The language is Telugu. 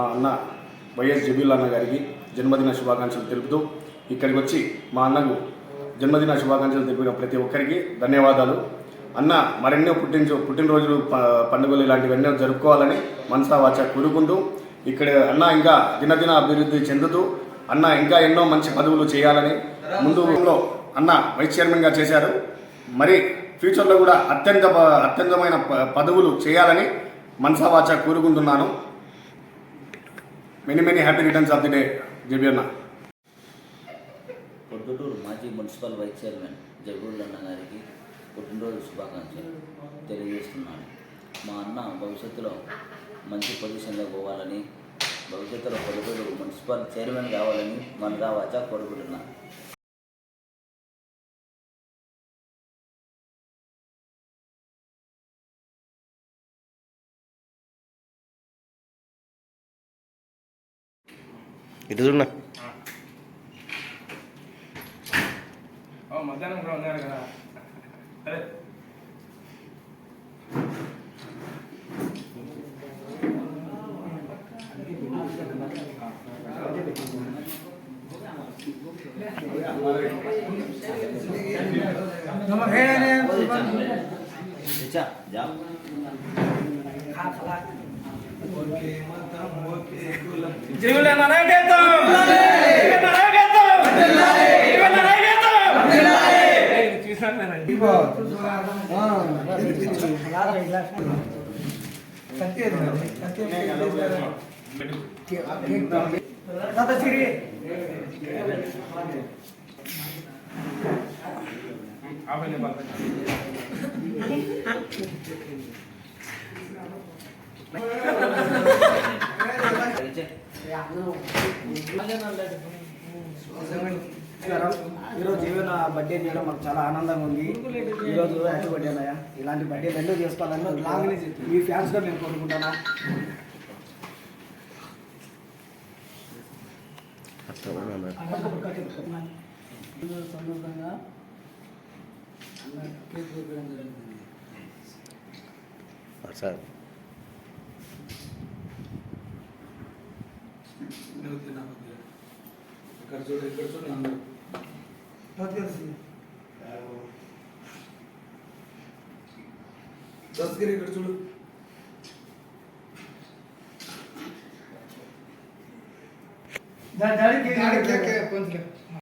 మా అన్న వైఎస్ జబీల్ అన్న గారికి జన్మదిన శుభాకాంక్షలు తెలుపుతూ ఇక్కడికి వచ్చి మా అన్నకు జన్మదిన శుభాకాంక్షలు తెలిపిన ప్రతి ఒక్కరికి ధన్యవాదాలు. అన్న మరెన్నో పుట్టిన పుట్టినరోజులు పండుగలు ఇలాంటివన్నీ జరుపుకోవాలని మనసా వాచ కోరుకుంటూ ఇక్కడ అన్న ఇంకా దినదిన అభివృద్ధి చెందుతూ అన్న ఇంకా ఎన్నో మంచి పదవులు చేయాలని ముందు అన్న వైస్ చైర్మన్గా చేశారు. మరి ఫ్యూచర్లో కూడా అత్యంత అత్యంతమైన ప- పదవులు చేయాలని మనసా వాచ కోరుకుంటున్నాను. Many many happy returns of the day JB అన్న పొద్దుటూరు మాజీ మున్సిపల్ వైస్ చైర్మన్ జగూర్ అన్న గారికి పుట్టినరోజు శుభాకాంక్షలు తెలియజేస్తున్నాను. మా అన్న భవిష్యత్తులో మంచి పొజిషన్లో పోవాలని భవిష్యత్తులో పొద్దుటూరు మున్సిపల్ చైర్మన్ కావాలని మన రావచ్చా కోరుకుంటున్నాను ఇటు చూడన్నా మధ్యాహ్నం కూడా ఉన్నారు కదా అదే చా జా జీవుల నాయకత్వం జీవుల చూసాను నేనండి ఈరోజు జీవన బర్త్డే చేయడం మాకు చాలా ఆనందంగా ఉంది. ఈరోజు హ్యాపీ బర్త్డే అన్నయ్య. ఇలాంటి బర్త్డే రెండో చేసుకోవాలని లాంగ్ మీ ఫ్యాన్స్గా నేను కోరుకుంటాను అట్లా సందర్భంగా అన్న కేక్ కోయడం జరిగింది సార్ ఇక్కడ చూడు ఇక్కడ చూడు అందరూ దస్గిరి ఇక్కడ చూడు డాడీ కేక్